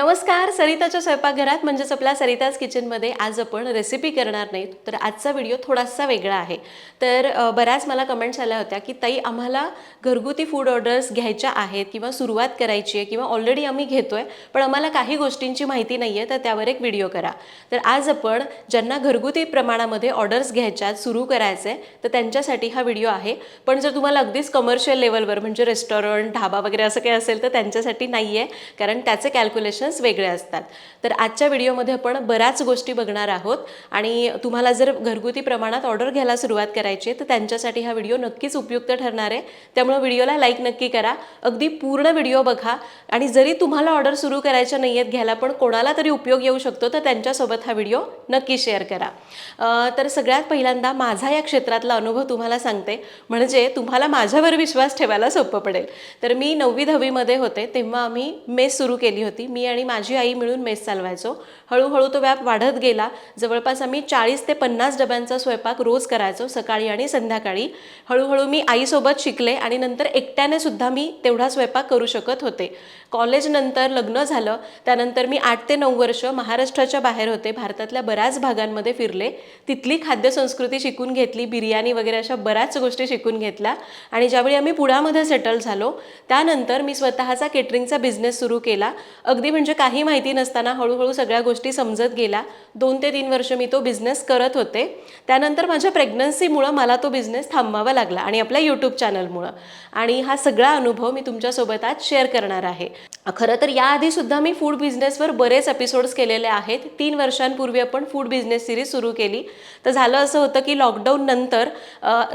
नमस्कार सरिताच्या स्वयंपाकघरात म्हणजेच आपल्या सरिताज किचनमध्ये आज आपण रेसिपी करणार नाहीत तर आजचा व्हिडिओ थोडासा वेगळा आहे. तर बऱ्याच मला कमेंट्स आल्या होत्या की ताई आम्हाला घरगुती फूड ऑर्डर्स घ्यायच्या आहेत किंवा सुरुवात करायची आहे किंवा ऑलरेडी आम्ही घेतो आहे पण आम्हाला काही गोष्टींची माहिती नाही आहे तर त्यावर एक व्हिडिओ करा. तर आज आपण ज्यांना घरगुती प्रमाणामध्ये ऑर्डर्स घ्यायच्या सुरू करायचे तर त्यांच्यासाठी हा व्हिडिओ आहे. पण जर तुम्हाला अगदीच कमर्शियल लेवलवर म्हणजे रेस्टॉरंट ढाबा वगैरे असं काही असेल तर त्यांच्यासाठी नाही आहे कारण त्याचे कॅल्क्युलेशन कॅल्क्युलेशन्स वेगळे असतात. तर आजच्या व्हिडिओमध्ये आपण बऱ्याच गोष्टी बघणार आहोत आणि तुम्हाला जर घरगुती प्रमाणात ऑर्डर घ्यायला सुरुवात करायची आहे तर त्यांच्यासाठी हा व्हिडिओ नक्कीच उपयुक्त ठरणार आहे. त्यामुळे व्हिडिओला लाईक नक्की करा. अगदी पूर्ण व्हिडिओ बघा. आणि जरी तुम्हाला ऑर्डर सुरू करायच्या नाही आहेत घ्यायला पण कोणाला तरी उपयोग येऊ शकतो तर त्यांच्यासोबत हा व्हिडिओ नक्की शेअर करा. तर सगळ्यात पहिल्यांदा माझा या क्षेत्रातला अनुभव तुम्हाला सांगते. म्हणजे तुम्हाला माझ्यावर विश्वास ठेवायला सोपं पडेल. तर मी नववी दहावीमध्ये होते तेव्हा आम्ही मेस सुरू केली होती. मी आणि माझी आई मिळून मेस चालवायचो. हळूहळू तो व्याप वाढत गेला. जवळपास आम्ही चाळीस ते पन्नास डब्यांचा स्वयंपाक रोज करायचो सकाळी आणि संध्याकाळी. हळूहळू मी आईसोबत शिकले आणि नंतर एकट्याने सुद्धा मी तेवढा स्वयंपाक करू शकत होते. कॉलेजनंतर लग्न झालं. त्यानंतर मी आठ ते नऊ वर्ष महाराष्ट्राच्या बाहेर होते. भारतातल्या बऱ्याच भागांमध्ये फिरले. तिथली खाद्यसंस्कृती शिकून घेतली. बिर्याणी वगैरे अशा बऱ्याच गोष्टी शिकून घेतल्या. आणि ज्यावेळी आम्ही पुण्यामध्ये सेटल झालो त्यानंतर मी स्वतःचा केटरिंगचा बिझनेस सुरू केला. अगदी म्हणजे म्हणजे काही माहिती नसताना हळूहळू सगळ्या गोष्टी समजत गेल्या. दोन ते तीन वर्ष मी तो बिझनेस करत होते. त्यानंतर माझ्या प्रेग्नन्सीमुळं मला तो बिझनेस थांबवावा लागला आणि आपल्या यूट्यूब चॅनलमुळं आणि हा सगळा अनुभव मी तुमच्यासोबत आज शेअर करणार आहे. खरं तर याआधी सुद्धा मी फूड बिझनेसवर बरेच एपिसोड्स केलेले आहेत. तीन वर्षांपूर्वी आपण फूड बिझनेस सिरीज सुरू केली. तर झालं असं होतं की लॉकडाऊन नंतर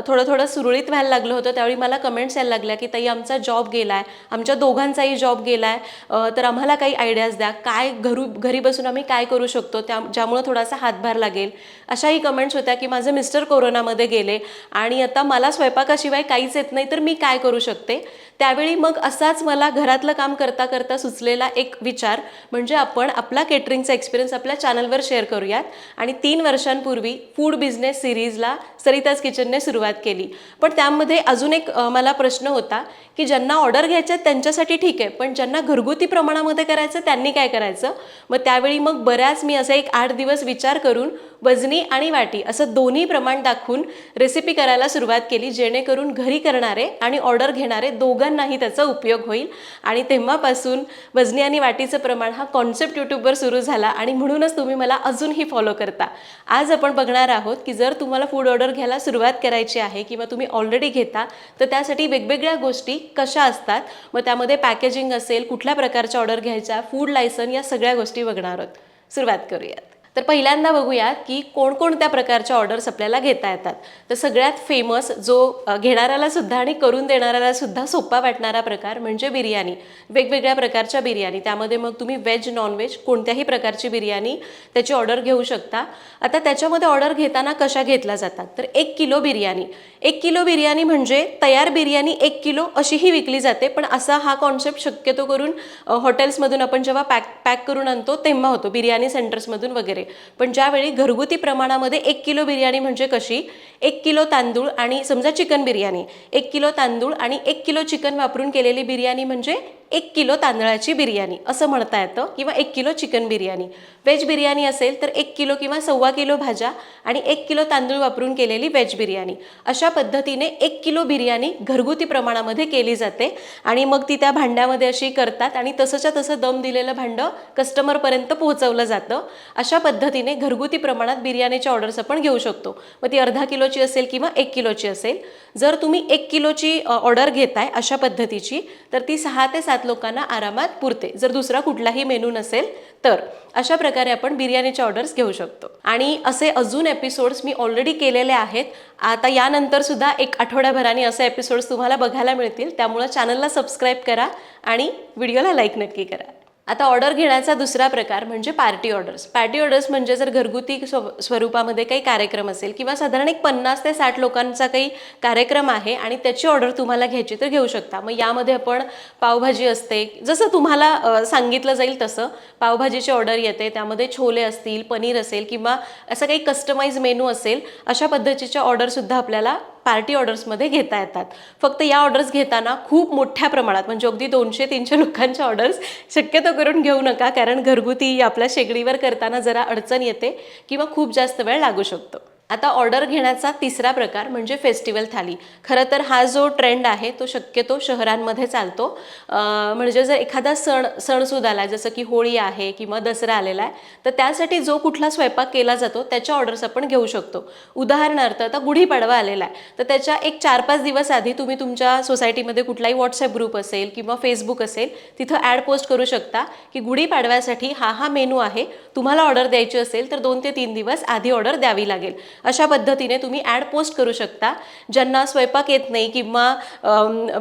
थोडं थोडं सुरळीत व्हायला लागलं होतं. त्यावेळी मला कमेंट्स यायला लागल्या की ताई आमचा जॉब गेला आहे आमच्या दोघांचाही जॉब गेला आहे तर आम्हाला काही आयडिया आयडियाज द्या. काय घरू घरी बसून आम्ही काय करू शकतो? त्या ज्यामुळं थोडासा हातभार लागेल. अशाही कमेंट्स होत्या की माझे मिस्टर कोरोनामध्ये गेले आणि आता मला स्वयंपाकाशिवाय काहीच येत नाही तर मी काय करू शकते? त्यावेळी मग असाच मला घरातलं काम करता करता सुचलेला एक विचार म्हणजे आपण आपला केटरिंगचा एक्सपिरियन्स आपल्या चॅनलवर शेअर करूयात. आणि तीन वर्षांपूर्वी फूड बिझनेस सिरीजला सरिताज किचनने सुरुवात केली. पण त्यामध्ये अजून एक मला प्रश्न होता की ज्यांना ऑर्डर घ्यायचे आहेत त्यांच्यासाठी ठीक आहे पण ज्यांना घरगुती प्रमाणामध्ये करायचं त्यांनी काय करायचं? मग त्यावेळी मग बऱ्याच मी असं एक आठ दिवस विचार करून वजनी आणि वाटी असं दोन्ही प्रमाण दाखवून रेसिपी करायला सुरुवात केली जेणेकरून घरी करणारे आणि ऑर्डर घेणारे दोघांनाही त्याचा उपयोग होईल. आणि तेव्हापासून वजनी आणि वाटीचं प्रमाण हा कॉन्सेप्ट यूट्यूबवर सुरू झाला आणि म्हणूनच तुम्ही मला अजूनही फॉलो करता. आज आपण बघणार आहोत की जर तुम्हाला फूड ऑर्डर घ्यायला सुरुवात करायची आहे किंवा तुम्ही ऑलरेडी घेता तर त्यासाठी वेगवेगळ्या गोष्टी कशा असतात? मग त्यामध्ये पॅकेजिंग असेल कुठल्या प्रकारच्या ऑर्डर घ्यायच्या फूड लायसन या सगळ्या गोष्टी बघणार आहोत. सुरुवात करूयात. तर पहिल्यांदा बघूयात की कोणकोणत्या प्रकारच्या ऑर्डर्स आपल्याला घेता येतात. तर सगळ्यात फेमस जो घेणाऱ्याला सुद्धा आणि करून देणाऱ्याला सुद्धा सोपा वाटणारा प्रकार म्हणजे बिर्याणी. वेगवेगळ्या प्रकारच्या बिर्याणी. त्यामध्ये मग तुम्ही व्हेज नॉनव्हेज कोणत्याही प्रकारची बिर्याणी त्याची ऑर्डर घेऊ शकता. आता त्याच्यामध्ये ऑर्डर घेताना कशा घेतल्या जातात? तर एक किलो बिर्याणी. एक किलो बिर्याणी म्हणजे तयार बिर्याणी एक किलो अशीही विकली जाते पण असा हा कॉन्सेप्ट शक्यतो करून हॉटेल्समधून आपण जेव्हा पॅक पॅक करून आणतो तेव्हा होतो. बिर्याणी सेंटर्समधून वगैरे. पण ज्यावेळी घरगुती प्रमाणामध्ये एक किलो बिर्याणी म्हणजे कशी? एक किलो तांदूळ आणि समजा चिकन बिर्याणी. एक किलो तांदूळ आणि एक किलो चिकन वापरून केलेली बिर्याणी म्हणजे? एक किलो तांदळाची बिर्याणी असं म्हणता येतं. किंवा एक kilo chicken biryani. Veg biryani असेल तर एक किलो किंवा सव्वा किलो भाज्या आणि एक किलो तांदूळ वापरून केलेली व्हेज बिर्याणी. अशा पद्धतीने एक किलो बिर्याणी घरगुती प्रमाणामध्ये केली जाते आणि मग ती त्या भांड्यामध्ये अशी करतात आणि तसंच्या तसं दम दिलेलं भांडं कस्टमरपर्यंत पोहोचवलं जातं. अशा पद्धतीने घरगुती प्रमाणात बिर्याणीच्या ऑर्डर्स आपण घेऊ शकतो. मग ती अर्धा किलोची असेल किंवा एक किलोची असेल. जर तुम्ही एक किलोची ऑर्डर घेताय अशा पद्धतीची तर ती सहा ते सात लोकांना आरामात पुरते. जर दुसरा कुठलाही मेनू नसेल तर. अशा प्रकारे आपण बिर्याणीच्या ऑर्डर्स घेऊ शकतो. आणि असे अजून एपिसोड्स मी ऑलरेडी केलेले आहेत. आता यानंतर सुद्धा एक आठवड्याभराने असे एपिसोड्स तुम्हाला बघायला मिळतील. त्यामुळं चॅनलला सबस्क्राईब करा आणि व्हिडिओला लाईक नक्की करा. आता ऑर्डर घेण्याचा दुसरा प्रकार म्हणजे पार्टी ऑर्डर्स. पार्टी ऑर्डर्स म्हणजे जर घरगुती स्व- स्वरूपामध्ये काही कार्यक्रम असेल किंवा साधारण एक पन्नास ते साठ लोकांचा काही कार्यक्रम आहे आणि त्याची ऑर्डर तुम्हाला घ्यायची तर घेऊ शकता. मग यामध्ये आपण पावभाजी असते. जसं तुम्हाला सांगितलं जाईल तसं पावभाजीची ऑर्डर येते. त्यामध्ये छोले असतील पनीर असेल किंवा असं काही कस्टमाइज मेनू असेल अशा पद्धतीच्या ऑर्डरसुद्धा आपल्याला पार्टी ऑर्डर्समध्ये घेता येतात. फक्त या ऑर्डर्स घेताना खूप मोठ्या प्रमाणात म्हणजे अगदी दोनशे तीनशे लोकांच्या ऑर्डर्स शक्यतो करून घेऊ नका कारण घरगुती आपल्या शेगडीवर करताना जरा अडचण येते किंवा खूप जास्त वेळ लागू शकतो. आता ऑर्डर घेण्याचा तिसरा प्रकार म्हणजे फेस्टिवल थाली. खरं तर हा जो ट्रेंड आहे तो शक्यतो शहरांमध्ये चालतो. म्हणजे जर एखादा सण सणसुद्धा आला जसं की होळी आहे किंवा दसरा आलेला आहे तर त्यासाठी जो कुठला स्वयंपाक केला जातो त्याच्या ऑर्डर्स आपण घेऊ शकतो. उदाहरणार्थ आता गुढीपाडवा आलेला आहे तर त्याच्या एक चार पाच दिवस आधी तुम्ही तुमच्या सोसायटीमध्ये कुठलाही व्हॉट्सअप ग्रुप असेल किंवा फेसबुक असेल तिथं ॲड पोस्ट करू शकता की गुढीपाडव्यासाठी हा हा मेनू आहे तुम्हाला ऑर्डर द्यायची असेल तर दोन ते तीन दिवस आधी ऑर्डर द्यावी लागेल. अशा पद्धतीने तुम्ही ॲड पोस्ट करू शकता. ज्यांना स्वयंपाक येत नाही किंवा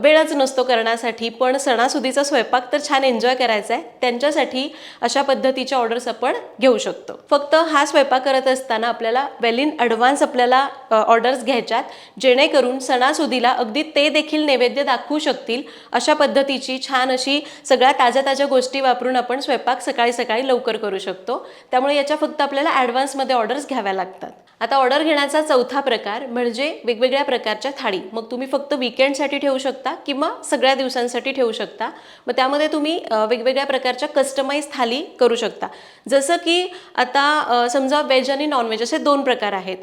वेळच नसतो करण्यासाठी पण सणासुदीचा स्वयंपाक तर छान एन्जॉय करायचा आहे त्यांच्यासाठी अशा पद्धतीच्या ऑर्डर्स आपण घेऊ शकतो. फक्त हा स्वयंपाक करत असताना आपल्याला वेल इन ॲडव्हान्स आपल्याला ऑर्डर्स घ्यायच्यात जेणेकरून सणासुदीला अगदी ते देखील नैवेद्य दाखवू शकतील अशा पद्धतीची छान अशी सगळ्या ताज्या ताज्या गोष्टी वापरून आपण स्वयंपाक सकाळी सकाळी लवकर करू शकतो. त्यामुळे याच्या फक्त आपल्याला ॲडव्हान्समध्ये ऑर्डर्स घ्याव्या लागतात. आता ऑर्डर घेण्याचा चौथा प्रकार म्हणजे वेगवेगळ्या प्रकारच्या थाळी. मग तुम्ही फक्त विकेंडसाठी ठेवू शकता किंवा सगळ्या दिवसांसाठी ठेवू शकता. मग त्यामध्ये तुम्ही वेगवेगळ्या प्रकारच्या कस्टमाइज थाली करू शकता. जसं की आता समजा व्हेज आणि नॉनव्हेज असे दोन प्रकार आहेत.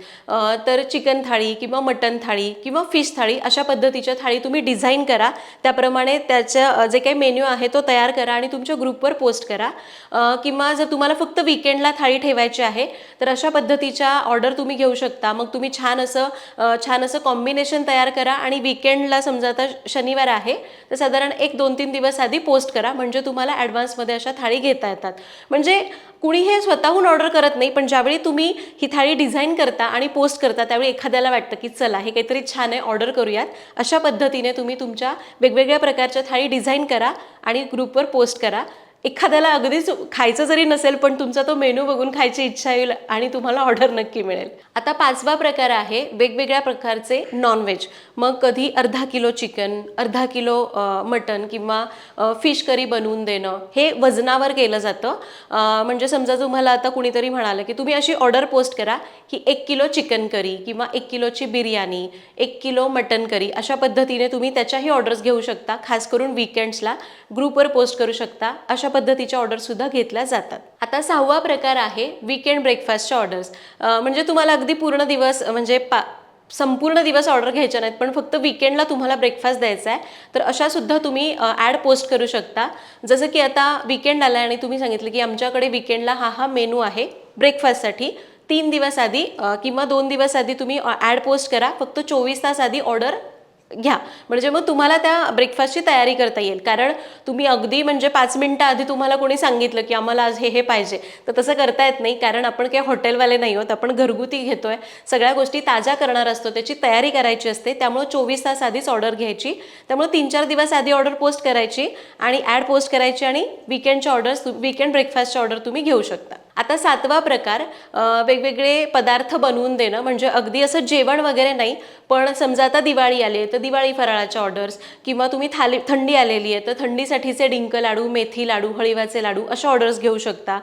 तर चिकन थाळी किंवा मटन थाळी किंवा फिश थाळी अशा पद्धतीच्या थाळी तुम्ही डिझाईन करा. त्याप्रमाणे त्याच्या जे काही मेन्यू आहे तो तयार करा आणि तुमच्या ग्रुपवर पोस्ट करा. किंवा जर तुम्हाला फक्त विकेंडला थाळी ठेवायची आहे तर अशा पद्धतीच्या ऑर्डर तुम्ही तुम्ही घेऊ शकता. मग तुम्ही छान असं छान असं कॉम्बिनेशन तयार करा आणि विकेंडला समजा आता शनिवार आहे तर साधारण एक दोन तीन दिवस आधी पोस्ट करा. म्हणजे तुम्हाला ॲडव्हान्समध्ये अशा थाळी घेता येतात. म्हणजे कुणी हे स्वतःहून ऑर्डर करत नाही पण ज्यावेळी तुम्ही ही थाळी डिझाईन करता आणि पोस्ट करता त्यावेळी एखाद्याला वाटतं की चला हे काहीतरी छान आहे ऑर्डर करूयात. अशा पद्धतीने तुम्ही तुमच्या वेगवेगळ्या प्रकारच्या थाळी डिझाईन करा आणि ग्रुपवर पोस्ट करा. एखाद्याला अगदीच खायचं जरी नसेल पण तुमचा तो मेनू बघून खायची इच्छा येईल आणि तुम्हाला ऑर्डर नक्की मिळेल. आता पाचवा प्रकार आहे वेगवेगळ्या प्रकारचे नॉनव्हेज मग कधी अर्धा किलो चिकन अर्धा किलो मटन किंवा फिश करी बनवून देणं हे वजनावर केलं जातं. म्हणजे समजा तुम्हाला आता कुणीतरी म्हणालं की तुम्ही अशी ऑर्डर पोस्ट करा की एक किलो चिकन करी किंवा एक किलोची बिर्याणी एक किलो मटन करी अशा पद्धतीने तुम्ही त्याच्याही ऑर्डर्स घेऊ शकता खास करून विकेंड्सला ग्रुपवर पोस्ट करू शकता. अशा पद्धतीच्या ऑर्डरसुद्धा घेतल्या जातात. आता सहावा प्रकार आहे विकेंड ब्रेकफास्टच्या ऑर्डर्स म्हणजे तुम्हाला अगदी पूर्ण दिवस म्हणजे पा संपूर्ण दिवस ऑर्डर घ्यायच्या नाहीत पण फक्त विकेंडला तुम्हाला ब्रेकफास्ट द्यायचा आहे तर अशासुद्धा तुम्ही ॲड पोस्ट करू शकता. जसं की आता विकेंड आला आणि तुम्ही सांगितलं की आमच्याकडे विकेंडला हा हा मेनू आहे ब्रेकफास्टसाठी तीन दिवस आधी किंवा दोन दिवस आधी तुम्ही ॲड पोस्ट करा. फक्त चोवीस तास आधी ऑर्डर घ्या. म्हणजे मग तुम्हाला त्या ब्रेकफास्टची तयारी करता येईल. कारण तुम्ही अगदी म्हणजे पाच मिनटं आधी तुम्हाला कोणी सांगितलं की आम्हाला आज हे हे पाहिजे. तर तसं करता येत नाही. कारण आपण काही हॉटेलवाले नाही आहोत. आपण घरगुती घेतोय. सगळ्या गोष्टी ताज्या करणार असतो. त्याची तयारी करायची असते. त्यामुळे चोवीस तास आधीच ऑर्डर घ्यायची. त्यामुळे तीन चार दिवस आधी ऑर्डर पोस्ट करायची आणि ॲड पोस्ट करायची आणि वीकेंडच्या ऑर्डर्स विकेंड ब्रेकफास्टच्या ऑर्डर तुम्ही घेऊ शकता. आता सातवा प्रकार वेगवेगळे पदार्थ बनवून देणं म्हणजे अगदी असं जेवण वगैरे नाही पण समजा आता दिवाळी आली आहे तर दिवाळी फराळाच्या ऑर्डर्स किंवा तुम्ही थाली थंडी आलेली आहे तर थंडीसाठीचे डिंक लाडू मेथी लाडू हळीवाचे लाडू अशा ऑर्डर्स घेऊ शकता.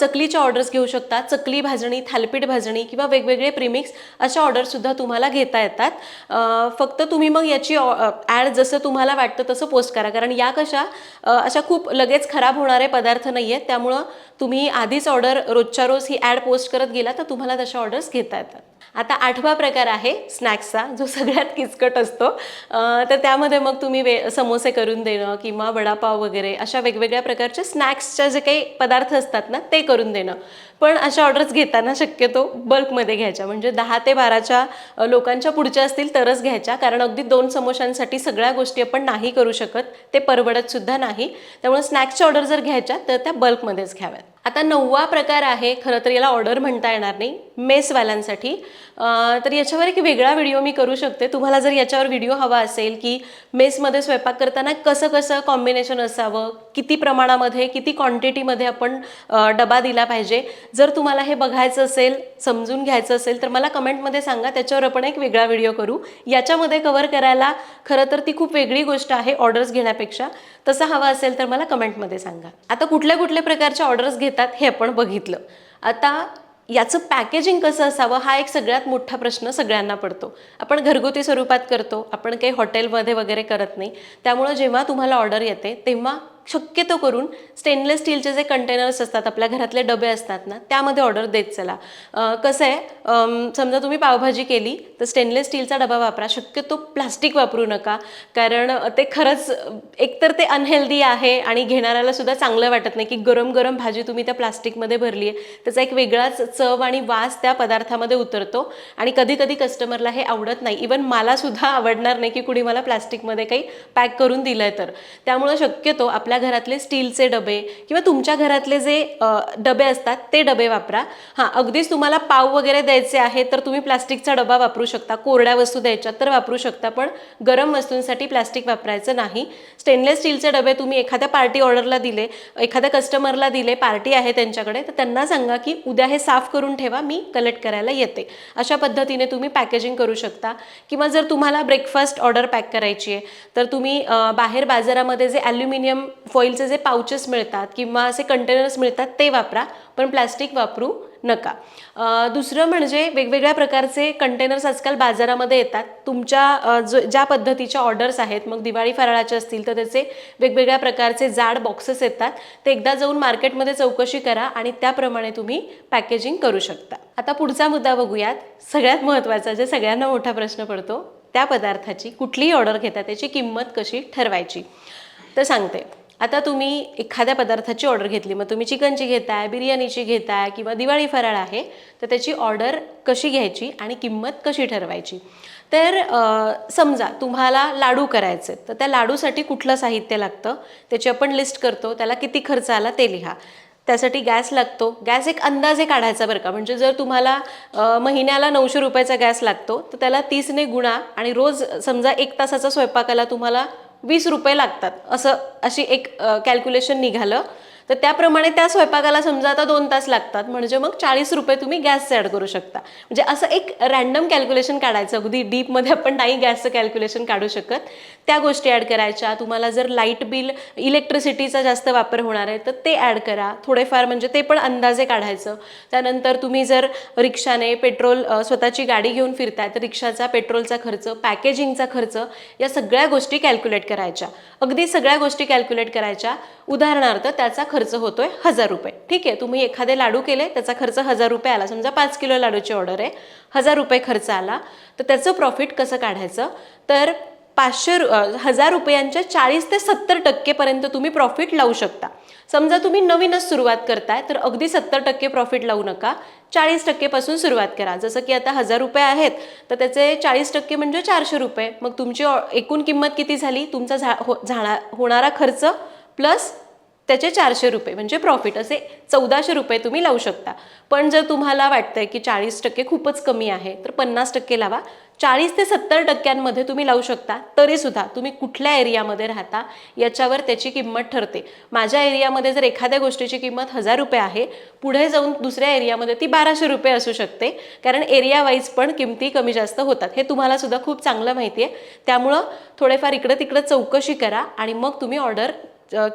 चकलीच्या ऑर्डर्स घेऊ शकता चकली भाजणी थालपीठ भाजणी किंवा वेगवेगळे प्रिमिक्स अशा ऑर्डरसुद्धा तुम्हाला घेता येतात. फक्त तुम्ही मग याची ॲड जसं तुम्हाला वाटतं तसं पोस्ट करा. कारण या कशा अशा खूप लगेच खराब होणारे पदार्थ नाही आहेत त्यामुळं तुम्ही आधीच ऑर्डर रोजच्या रोज ही ॲड पोस्ट करत गेला तर तुम्हाला तशा ऑर्डर्स घेता येतात. आता आठवा प्रकार आहे स्नॅक्सचा जो सगळ्यात किचकट असतो. तर त्यामध्ये मग तुम्ही वे समोसे करून देणं किंवा वडापाव वगैरे अशा वेगवेगळ्या प्रकारचे स्नॅक्सच्या जे काही पदार्थ असतात ना ते करून देणं. पण अशा ऑर्डर्स घेताना शक्यतो बल्कमध्ये घ्यायच्या. म्हणजे दहा ते बाराच्या लोकांच्या पुढच्या असतील तरच घ्यायच्या. कारण अगदी दोन समोशांसाठी सगळ्या गोष्टी आपण नाही करू शकत. ते परवडतसुद्धा नाही. त्यामुळे स्नॅक्सच्या ऑर्डर जर घ्यायच्या तर त्या बल्कमध्येच घ्याव्यात. आता नववा प्रकार आहे खरं तर याला ऑर्डर म्हणता येणार नाही मेसवाल्यांसाठी. तर याच्यावर एक वेगळा व्हिडिओ मी करू शकते. तुम्हाला जर याच्यावर व्हिडिओ हवा असेल की मेसमध्ये स्वयंपाक करताना कसं कसं कॉम्बिनेशन असावं किती प्रमाणामध्ये किती क्वांटिटीमध्ये आपण डबा दिला पाहिजे जर तुम्हाला हे बघायचं असेल समजून घ्यायचं असेल तर मला कमेंटमध्ये सांगा. त्याच्यावर आपण एक वेगळा व्हिडिओ करू. याच्यामध्ये कव्हर करायला खरं तर ती खूप वेगळी गोष्ट आहे ऑर्डर्स घेण्यापेक्षा. तसं हवा असेल तर मला कमेंटमध्ये सांगा. आता कुठल्या कुठल्या प्रकारच्या ऑर्डर्स घेतात हे आपण बघितलं. आता याचं पॅकेजिंग कसं असावं हा एक सगळ्यात मोठा प्रश्न सगळ्यांना पडतो. आपण घरगुती स्वरूपात करतो आपण काही हॉटेलमध्ये वगैरे करत नाही. त्यामुळं जेव्हा तुम्हाला ऑर्डर येते तेव्हा शक्यतो करून स्टेनलेस स्टीलचे जे कंटेनर्स असतात आपल्या घरातले डबे असतात ना त्यामध्ये ऑर्डर देत चला. कसं आहे समजा तुम्ही पावभाजी केली तर स्टेनलेस स्टीलचा डबा वापरा. शक्यतो प्लास्टिक वापरू नका कारण ते खरंच एकतर ते अनहेल्दी आहे आणि घेणाऱ्याला सुद्धा चांगलं वाटत नाही की गरम गरम भाजी तुम्ही त्या प्लास्टिकमध्ये भरली आहे. त्याचा एक वेगळाच चव आणि वास त्या पदार्थामध्ये उतरतो आणि कधी कधी कस्टमरला हे आवडत नाही. इवन मलासुद्धा आवडणार नाही की कुणी मला प्लास्टिकमध्ये काही पॅक करून दिलं आहे तर. त्यामुळं शक्यतो आपल्या घरातले स्टीलचे डबे किंवा तुमच्या घरातले जे डबे असतात ते डबे वापरा. हां अगदीच तुम्हाला पाव वगैरे द्यायचे आहे तर तुम्ही प्लास्टिकचा डबा वापरू शकता कोरड्या वस्तू द्यायच्या तर वापरू शकता पण गरम वस्तूंसाठी प्लास्टिक वापरायचं नाही. स्टेनलेस स्टीलचे डबे तुम्ही एखाद्या पार्टी ऑर्डरला दिले एखाद्या कस्टमरला दिले पार्टी आहे त्यांच्याकडे तर त्यांना सांगा की उद्या हे साफ करून ठेवा मी कलेक्ट करायला येते. अशा पद्धतीने तुम्ही पॅकेजिंग करू शकता. किंवा जर तुम्हाला ब्रेकफास्ट ऑर्डर पॅक करायची आहे तर तुम्ही बाहेर बाजारामध्ये जे ॲल्युमिनियम फॉईलचे जे पाउचेस मिळतात किंवा असे कंटेनर्स मिळतात ते वापरा पण प्लास्टिक वापरू नका. दुसरं म्हणजे वेगवेगळ्या प्रकारचे कंटेनर्स आजकाल बाजारामध्ये येतात. तुमच्या ज ज्या पद्धतीच्या ऑर्डर्स आहेत मग दिवाळी फराळाचे असतील तर त्याचे वेगवेगळ्या प्रकारचे जाड बॉक्सेस येतात. ते एकदा जाऊन मार्केटमध्ये चौकशी करा आणि त्याप्रमाणे तुम्ही पॅकेजिंग करू शकता. आता पुढचा मुद्दा बघूयात. सगळ्यात महत्त्वाचा जे सगळ्यांना मोठा प्रश्न पडतो त्या पदार्थाची कुठलीही ऑर्डर घेता त्याची किंमत कशी ठरवायची? तर सांगते. आता तुम्ही एखाद्या पदार्थाची ऑर्डर घेतली मग तुम्ही चिकनची घेताय बिर्याणीची घेताय किंवा दिवाळी फराळ आहे तर त्याची ऑर्डर कशी घ्यायची आणि किंमत कशी ठरवायची? तर समजा तुम्हाला लाडू करायचे तर त्या लाडूसाठी कुठलं साहित्य लागतं? त्याची आपण लिस्ट करतो त्याला किती खर्च आला ते लिहा. त्यासाठी गॅस लागतो. गॅस एक अंदाजे काढायचा बरं का. म्हणजे जर तुम्हाला महिन्याला नऊशे रुपयाचा गॅस लागतो तर त्याला तीसने गुणा आणि रोज समजा एक तासाचा स्वयंपाकाला तुम्हाला वीस रुपये लागतात. असं अशी एक कॅल्क्युलेशन निघालं. तर त्याप्रमाणे त्या स्वयंपाकाला समजा आता दोन तास लागतात. म्हणजे मग चाळीस रुपये तुम्ही गॅसचे ॲड करू शकता. म्हणजे असं एक रॅन्डम कॅल्क्युलेशन काढायचं. अगदी डीपमध्ये आपण नाही गॅसचं कॅल्क्युलेशन काढू शकत. त्या गोष्टी ॲड करायच्या. तुम्हाला जर लाइट बिल इलेक्ट्रिसिटीचा जास्त वापर होणार आहे तर ते ॲड करा. थोडेफार म्हणजे ते पण अंदाजे काढायचं. त्यानंतर तुम्ही जर रिक्षाने पेट्रोल स्वतःची गाडी घेऊन फिरताय तर रिक्षाचा पेट्रोलचा खर्च पॅकेजिंगचा खर्च या सगळ्या गोष्टी कॅल्क्युलेट करायच्या. अगदी सगळ्या गोष्टी कॅल्क्युलेट करायच्या. उदाहरणार्थ त्याचा खर्च खर्च होतोय हजार रुपये. ठीक आहे तुम्ही एखादे लाडू केले त्याचा खर्च हजार रुपये आला. समजा पाच किलो लाडूची ऑर्डर आहे हजार रुपये खर्च आला. तर त्याचं प्रॉफिट कसं काढायचं? तर पाचशे रु- हजार रुपयांच्या चाळीस ते सत्तर टक्केपर्यंत तुम्ही प्रॉफिट लावू शकता. समजा तुम्ही नवीनच सुरुवात करताय तर अगदी सत्तर टक्के प्रॉफिट लावू नका. चाळीस टक्केपासून सुरुवात करा. जसं की आता हजार रुपये आहेत तर त्याचे चाळीस टक्के म्हणजे चारशे रुपये. मग तुमची एकूण किंमत किती झाली? तुमचा झा हो झाणा होणारा खर्च प्लस त्याचे चारशे रुपये म्हणजे प्रॉफिट असे चौदाशे रुपये तुम्ही लावू शकता. पण जर तुम्हाला वाटतंय की चाळीस टक्के खूपच कमी आहे तर पन्नास टक्के लावा. चाळीस ते सत्तर टक्क्यांमध्ये तुम्ही लावू शकता तरीसुद्धा तुम्ही कुठल्या एरियामध्ये राहता याच्यावर त्याची किंमत ठरते. माझ्या एरियामध्ये जर एखाद्या गोष्टीची किंमत हजार रुपये आहे पुढे जाऊन दुसऱ्या एरियामध्ये ती बाराशे रुपये असू शकते. कारण एरिया वाईज पण किमती कमी जास्त होतात. हे तुम्हाला सुद्धा खूप चांगलं माहिती आहे. त्यामुळं थोडेफार इकडं तिकडं चौकशी करा आणि मग तुम्ही ऑर्डर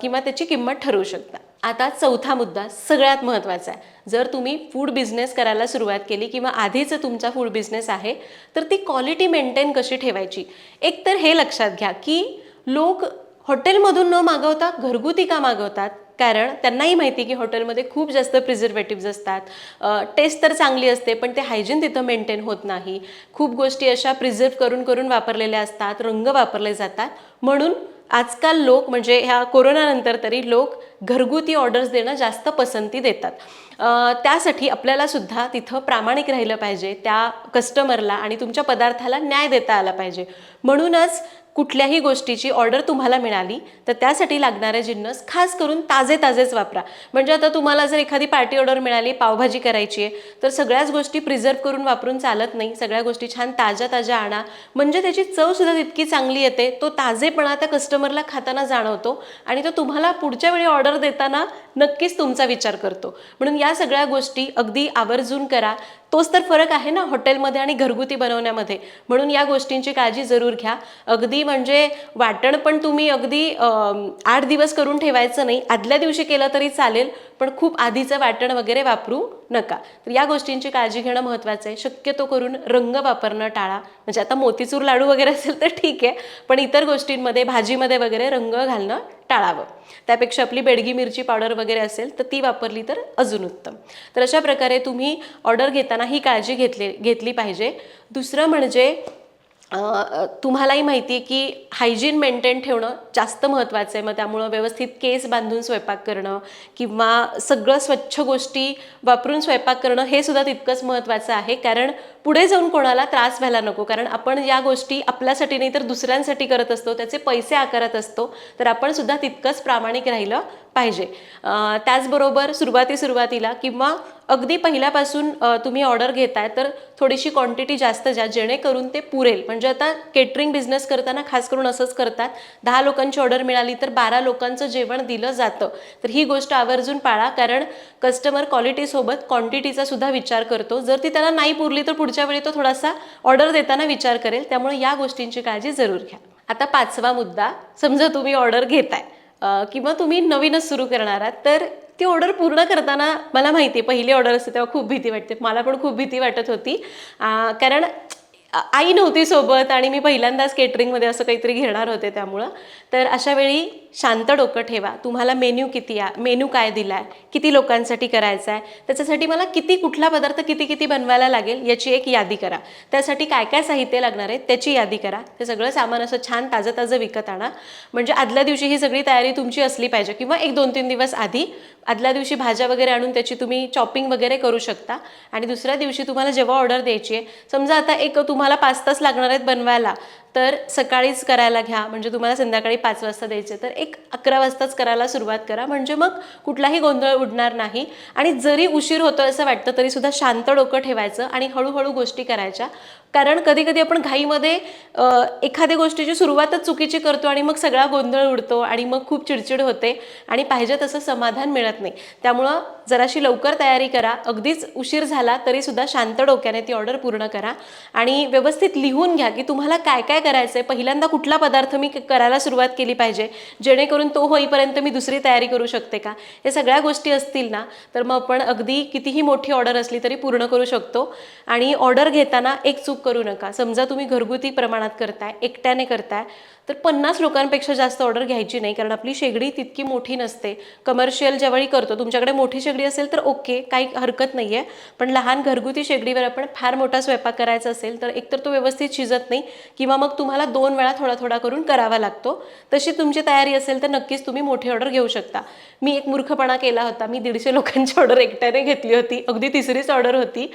किंवा त्याची किंमत ठरवू शकता. आता चौथा मुद्दा सगळ्यात महत्त्वाचा आहे. जर तुम्ही फूड बिझनेस करायला सुरुवात केली किंवा आधीच तुमचा फूड बिझनेस आहे तर ती क्वालिटी मेंटेन कशी ठेवायची? एकतर हे लक्षात घ्या की लोक हॉटेलमधून न मागवता घरगुती का मागवतात? कारण त्यांनाही माहिती की हॉटेलमध्ये खूप जास्त प्रिझर्वेटिव्ज असतात. टेस्ट तर चांगली असते पण ते हायजीन तिथं मेंटेन होत नाही. खूप गोष्टी अशा प्रिझर्व करून करून वापरलेल्या असतात रंग वापरले जातात. म्हणून आजकाल लोक म्हणजे ह्या कोरोनानंतर तरी लोक घरगुती ऑर्डर्स देणं जास्त पसंती देतात. त्यासाठी आपल्याला सुद्धा तिथं प्रामाणिक राहिलं पाहिजे त्या कस्टमरला आणि तुमच्या पदार्थाला न्याय देता आला पाहिजे. म्हणूनच कुठल्याही गोष्टीची ऑर्डर तुम्हाला मिळाली तर त्यासाठी लागणारे जिन्नस खास करून ताजे ताजेच वापरा. म्हणजे आता तुम्हाला जर एखादी पार्टी ऑर्डर मिळाली पावभाजी करायची आहे तर सगळ्याच गोष्टी प्रिझर्व करून वापरून चालत नाही. सगळ्या गोष्टी छान ताज्या ताज्या आणा. म्हणजे त्याची चवसुद्धा तितकी चांगली येते. तो ताजेपणा त्या कस्टमरला खाताना जाणवतो आणि तो तुम्हाला पुढच्या वेळी ऑर्डर देताना नक्कीच तुमचा विचार करतो. म्हणून या सगळ्या गोष्टी अगदी आवर्जून करा. तोच तर फरक आहे ना हॉटेलमध्ये आणि घरगुती बनवण्यामध्ये. म्हणून या गोष्टींची काळजी जरूर घ्या. अगदी म्हणजे वाटण पण तुम्ही अगदी आठ दिवस करून ठेवायचं नाही. आदल्या दिवशी केलं तरी चालेल पण खूप आधीचं वाटण वगैरे वापरू नका. तर या गोष्टींची काळजी घेणं महत्त्वाचं आहे. शक्यतो करून रंग वापरणं टाळा. म्हणजे आता मोतीचूर लाडू वगैरे असेल तर ठीक आहे पण इतर गोष्टींमध्ये भाजीमध्ये वगैरे रंग घालणं टाळावं. त्यापेक्षा आपली बेडगी मिरची पावडर वगैरे असेल तर ती वापरली तर अजून उत्तम. तर अशा प्रकारे तुम्ही ऑर्डर घेताना ही काळजी घेतली घेतली पाहिजे. दुसरं म्हणजे तुम्हालाही माहिती आहे की हायजीन मेंटेन ठेवणं जास्त महत्त्वाचं आहे. मग त्यामुळं व्यवस्थित केस बांधून स्वयंपाक करणं किंवा सगळं स्वच्छ गोष्टी वापरून स्वयंपाक करणं हे सुद्धा तितकंच महत्त्वाचं आहे. कारण पुढे जाऊन कोणाला त्रास व्हायला नको. कारण आपण या गोष्टी आपल्यासाठी नाही तर दुसऱ्यांसाठी करत असतो. त्याचे पैसे आकारत असतो. तर आपण सुद्धा तितकंच प्रामाणिक राहिलं पाहिजे. त्याचबरोबर सुरुवाती सुरुवातीला किंवा अगदी पहिल्यापासून तुम्ही ऑर्डर घेताय तर थोडीशी क्वांटिटी जास्त द्या जेणेकरून ते पुरेल. म्हणजे आता केटरिंग बिझनेस करताना खास करून असंच करतात. दहा लोकांची ऑर्डर मिळाली तर बारा लोकांचं जेवण दिलं जातं. तर ही गोष्ट आवर्जून पाळा कारण कस्टमर क्वालिटीसोबत क्वांटिटीचा सुद्धा विचार करतो. जर ती त्याला नाही पुरली तर पुढच्या वेळी तो थोडासा ऑर्डर देताना विचार करेल. त्यामुळे या गोष्टींची काळजी जरूर घ्या. आता पाचवा मुद्दा समजा तुम्ही ऑर्डर घेताय. किंवा तुम्ही नवीनच सुरू करणार आहात तर ती ऑर्डर पूर्ण करताना मला माहिती आहे पहिली ऑर्डर असते तेव्हा खूप भीती वाटते मला पण खूप भीती वाटत होती. कारण आई नव्हती सोबत आणि मी पहिल्यांदाच केटरिंगमध्ये असं काहीतरी घेणार होते त्यामुळं. तर अशा वेळी शांत डोकं ठेवा. तुम्हाला मेन्यू किती आहे मेन्यू काय दिला आहे किती लोकांसाठी करायचा आहे त्याच्यासाठी मला किती कुठला पदार्थ किती किती बनवायला लागेल याची एक यादी करा. त्यासाठी काय काय साहित्य लागणार आहे त्याची यादी करा. ते सगळं सामान असं छान ताजं ताजं विकत आणा. म्हणजे आदल्या दिवशी ही सगळी तयारी तुमची असली पाहिजे किंवा एक दोन तीन दिवस आधी. आदल्या दिवशी भाज्या वगैरे आणून त्याची तुम्ही चॉपिंग वगैरे करू शकता. आणि दुसऱ्या दिवशी तुम्हाला जेव्हा ऑर्डर द्यायची आहे समजा आता एक तुम्हाला पाच तास लागणार आहेत बनवायला तर सकाळीच करायला घ्या. म्हणजे तुम्हाला संध्याकाळी पाच वाजता द्यायचे तर एक अकरा वाजताच करायला सुरुवात करा. म्हणजे मग कुठलाही गोंधळ उडणार नाही. आणि जरी उशीर होतो असं वाटतं तरीसुद्धा शांत डोकं ठेवायचं आणि हळूहळू गोष्टी करायच्या. कारण कधी कधी आपण घाईमध्ये एखाद्या गोष्टीची सुरुवातच चुकीची करतो आणि मग सगळा गोंधळ उडतो आणि मग खूप चिडचिड होते आणि पाहिजे तसं समाधान मिळत नाही. त्यामुळं जराशी लवकर तयारी करा. अगदीच उशीर झाला तरीसुद्धा शांत डोक्याने ती ऑर्डर पूर्ण करा आणि व्यवस्थित लिहून घ्या की तुम्हाला काय काय करायचं आहे पहिल्यांदा कुठला पदार्थ मी करायला सुरुवात केली पाहिजे जेणेकरून तो होईपर्यंत मी दुसरी तयारी करू शकते का? हे सगळ्या गोष्टी असतील ना तर मग आपण अगदी कितीही मोठी ऑर्डर असली तरी पूर्ण करू शकतो. आणि ऑर्डर घेताना एक चूक करू नका. समजा तुम्ही घरगुती प्रमाणात करताय एकट्याने करताय तर पन्नास लोकांपेक्षा जास्त ऑर्डर घ्यायची नाही कारण आपली शेगडी तितकी मोठी नसते. कमर्शियल ज्यावेळी करतो तुमच्याकडे मोठी शेगडी असेल तर ओके काही हरकत नाही आहे पण लहान घरगुती शेगडीवर आपण फार मोठा स्वयंपाक करायचा असेल तर एकतर तो व्यवस्थित शिजत नाही किंवा मग तुम्हाला दोन वेळा थोडा थोडा करून करावा लागतो. तशी तुमची तयारी असेल तर नक्कीच तुम्ही मोठी ऑर्डर घेऊ शकता. मी एक मूर्खपणा केला होता. मी दीडशे लोकांची ऑर्डर एकट्याने घेतली होती. अगदी तिसरीच ऑर्डर होती.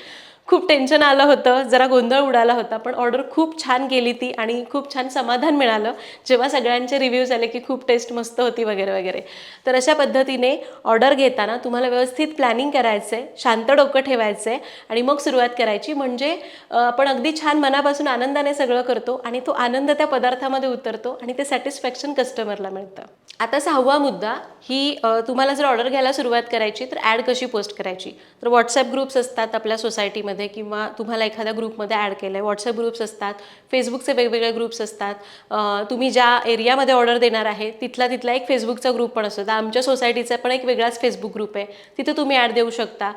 खूप टेन्शन आलं होतं जरा गोंधळ उडाला होता पण ऑर्डर खूप छान गेली ती आणि खूप छान समाधान मिळालं. जेव्हा सगळ्यांचे रिव्ह्यूज आले की खूप टेस्ट मस्त होती वगैरे वगैरे. तर अशा पद्धतीने ऑर्डर घेताना तुम्हाला व्यवस्थित प्लॅनिंग करायचं आहे शांत डोकं ठेवायचं आहे आणि मग सुरुवात करायची. म्हणजे आपण अगदी छान मनापासून आनंदाने सगळं करतो आणि तो आनंद त्या पदार्थामध्ये उतरतो आणि ते सॅटिस्फॅक्शन कस्टमरला मिळतं. आता सहावा मुद्दा ही तुम्हाला जर ऑर्डर घ्यायला सुरुवात करायची तर ॲड कशी पोस्ट करायची? तर व्हॉट्सॲप ग्रुप्स असतात आपल्या सोसायटीमध्ये किंवा तुम्हाला एखाद्या ग्रुपमध्ये ॲड केलं आहे. व्हॉट्सअप ग्रुप्स असतात फेसबुकचे वेगवेगळे ग्रुप्स असतात. तुम्ही ज्या एरियामध्ये ऑर्डर देणार आहे तिथला तिथला एक फेसबुकचा ग्रुप पण असतो. तर आमच्या सोसायटीचा पण एक वेगळाच फेसबुक ग्रुप आहे. तिथे तुम्ही ॲड देऊ शकता.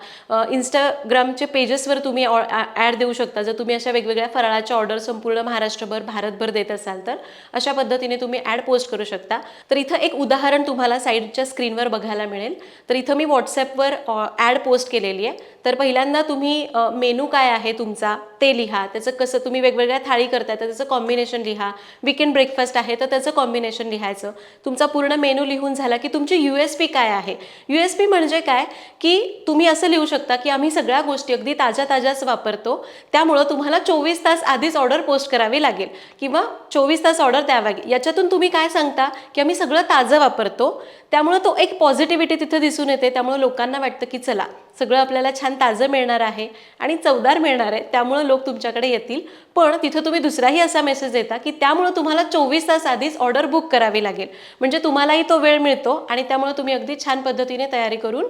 इंस्टाग्रामचे पेजेसवर तुम्ही ॲड देऊ शकता. जर तुम्ही अशा वेगवेगळ्या फराळाच्या ऑर्डर संपूर्ण महाराष्ट्रभर भारतभर देत असाल तर अशा पद्धतीने तुम्ही ॲड पोस्ट करू शकता. तर इथं एक उदाहरण तुम्हाला साईडच्या स्क्रीनवर बघायला मिळेल. तर इथं मी व्हॉट्सॲपवर ॲड पोस्ट केलेली आहे. तर पहिल्यांदा तुम्ही मेनू काय आहे तुमचा? ते लिहा. त्याचं कसं तुम्ही वेगवेगळ्या थाळी करताय तर त्याचं कॉम्बिनेशन लिहा. विकेंड ब्रेकफास्ट आहे तर त्याचं कॉम्बिनेशन लिहायचं. तुमचा पूर्ण मेनू लिहून झाला की तुमची यू एस पी काय आहे? यू एस पी म्हणजे काय? की तुम्ही असं लिहू शकता की आम्ही सगळ्या गोष्टी अगदी ताज्या ताज्याच वापरतो. त्यामुळं तुम्हाला चोवीस तास आधीच ऑर्डर पोस्ट करावी लागेल. किंवा चोवीस तास ऑर्डर द्यावा लागेल. याच्यातून तुम्ही काय सांगता? की आम्ही सगळं ताजं वापरतो. त्यामुळं तो एक पॉझिटिव्हिटी तिथं दिसून येते. त्यामुळं लोकांना वाटतं की चला सगळं आपल्याला छान ताजं मिळणार आहे आणि चवदार मिळणार आहे त्यामुळं लोक तुमच्याकडे येतील. पण तिथं तुम्ही दुसराही असा मेसेज देता की त्यामुळं तुम्हाला चोवीस तास आधीच ऑर्डर बुक करावी लागेल. म्हणजे तुम्हालाही तो वेळ मिळतो आणि त्यामुळं तुम्ही अगदी छान पद्धतीने तयारी करून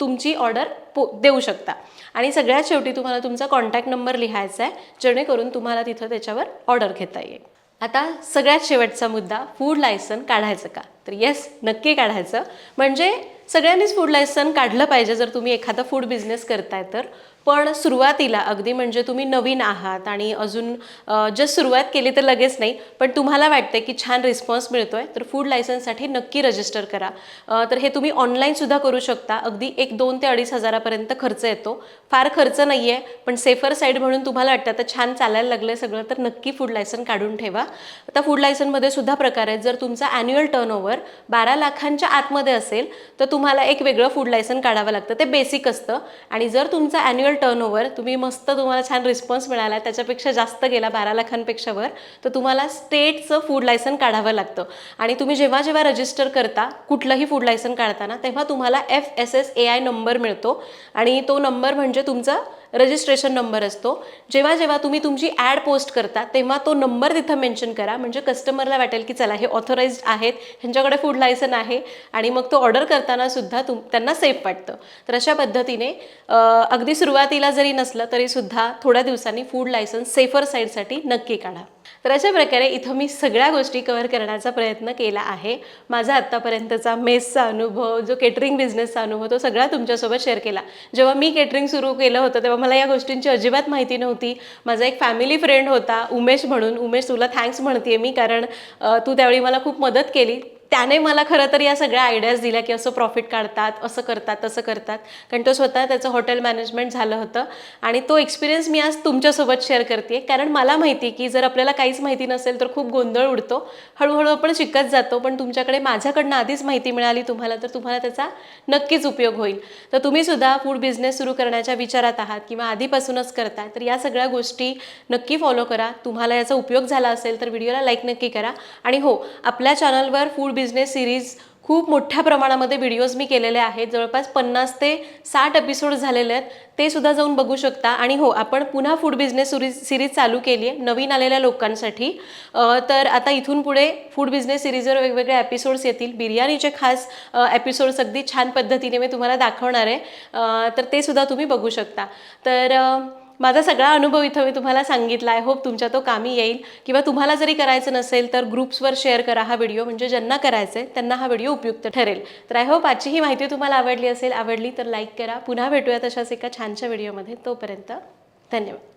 तुमची ऑर्डर पो देऊ शकता. आणि सगळ्यात शेवटी तुम्हाला तुमचा कॉन्टॅक्ट नंबर लिहायचा आहे जेणेकरून तुम्हाला तिथं त्याच्यावर ऑर्डर घेता येईल. आता सगळ्यात शेवटचा मुद्दा फूड लायसन काढायचं का? तर येस नक्की काढायचं. म्हणजे सगळ्यांनीच फूड लायसन काढलं पाहिजे. जर तुम्ही एखादा फूड बिझनेस करताय तर पण सुरुवातीला अगदी म्हणजे तुम्ही नवीन आहात आणि अजून जस्ट सुरुवात केली तर लगेच नाही पण तुम्हाला वाटते की छान रिस्पॉन्स मिळतोय तर फूड लायसन्ससाठी नक्की रजिस्टर करा. तर हे तुम्ही ऑनलाईनसुद्धा करू शकता. अगदी एक दोन ते अडीच हजारापर्यंत खर्च येतो. फार खर्च नाही आहे पण सेफर साईड म्हणून तुम्हाला वाटतं आता छान चालायला लागलं आहे सगळं तर नक्की फूड लायसन काढून ठेवा. आता फूड लायसनमध्ये सुद्धा प्रकार आहेत. जर तुमचा ॲन्युअल टर्नओव्हर बारा लाखांच्या आतमध्ये असेल तर तुम्हाला एक वेगळं फूड लायसन काढावं लागतं. ते बेसिक असतं. आणि जर तुमचा ॲन्युअल टर्नओव्हर तुम्ही मस्त तुम्हाला छान रिस्पॉन्स मिळाला. त्याच्यापेक्षा जास्त गेला बारा लाखांपेक्षा वर तर तुम्हाला स्टेटचं फूड लायसन काढावं लागतं. आणि तुम्ही जेव्हा जेव्हा रजिस्टर करता कुठलंही फूड लायसन काढताना तेव्हा तुम्हाला F S S A I number मिळतो. आणि तो नंबर म्हणजे तुमचा रजिस्ट्रेशन नंबर असतो. जेव्हा जेव्हा तुम्ही तुमची ॲड पोस्ट करता तेव्हा तो नंबर तिथं मेन्शन करा. म्हणजे कस्टमरला वाटेल की चला हे ऑथोराईज्ड आहेत ह्यांच्याकडे फूड लायसन आहे आणि मग तो ऑर्डर करताना सुद्धा तुम त्यांना सेफ वाटतं. तर अशा पद्धतीने अगदी सुरुवातीला जरी नसलं तरीसुद्धा थोड्या दिवसांनी फूड लायसन्स सेफर साईडसाठी नक्की काढा. तर अशा प्रकारे इथं मी सगळ्या गोष्टी कव्हर करण्याचा प्रयत्न केला आहे. माझा आत्तापर्यंतचा मेसचा अनुभव जो केटरिंग बिझनेसचा अनुभव तो सगळा तुमच्यासोबत शेअर केला. जेव्हा मी केटरिंग सुरू केलं होतं तेव्हा मला या गोष्टींची अजिबात माहिती नव्हती. माझा एक फॅमिली फ्रेंड होता उमेश म्हणून. उमेश तुला थँक्स म्हणते मी कारण तू त्यावेळी मला खूप मदत केली. त्याने मला खरं तर या सगळ्या आयडियाज दिल्या की असं प्रॉफिट काढतात असं करतात तसं करतात. कारण तो स्वतः त्याचं हॉटेल मॅनेजमेंट झालं होतं. आणि तो एक्सपिरियन्स मी आज तुमच्यासोबत शेअर करते कारण मला माहिती की जर आपल्याला काहीच माहिती नसेल तर खूप गोंधळ उडतो. हळूहळू आपण शिकत जातो पण तुमच्याकडे माझ्याकडनं आधीच माहिती मिळाली तुम्हाला तर तुम्हाला त्याचा नक्कीच उपयोग होईल. तर तुम्ही सुद्धा फूड बिझनेस सुरू करण्याच्या विचारात आहात किंवा आधीपासूनच करताय तर या सगळ्या गोष्टी नक्की फॉलो करा. तुम्हाला याचा उपयोग झाला असेल तर व्हिडिओला लाईक नक्की करा. आणि हो आपल्या चॅनलवर फूड बिझनेस सिरीज खूप मोठ्या प्रमाणामध्ये व्हिडिओज मी केलेले आहेत. जवळपास पन्नास ते साठ एपिसोड झालेले आहेत. ते सुद्धा जाऊन बघू शकता. आणि हो आपण पुन्हा फूड बिझनेस सुरीज सिरीज चालू केली आहे नवीन आलेल्या लोकांसाठी. तर आता इथून पुढे फूड बिझनेस सिरीजवर वेगवेगळे एपिसोड्स येतील. बिर्याणीचे खास एपिसोड्स अगदी छान पद्धतीने मी तुम्हाला दाखवणार आहे. तर ते सुद्धा तुम्ही बघू शकता. तर माझा सगळा अनुभव इथं मी तुम्हाला सांगितला. आहे होप तुमच्या तो कामी येईल. किंवा तुम्हाला जरी करायचं नसेल तर ग्रुप्सवर शेअर करा हा व्हिडिओ म्हणजे ज्यांना करायचं आहे त्यांना हा व्हिडिओ उपयुक्त ठरेल. तर आय होप आजची ही माहिती तुम्हाला आवडली असेल आवडली तर लाईक करा. पुन्हा भेटूया तशाच एका छानशा व्हिडिओमध्ये तोपर्यंत धन्यवाद.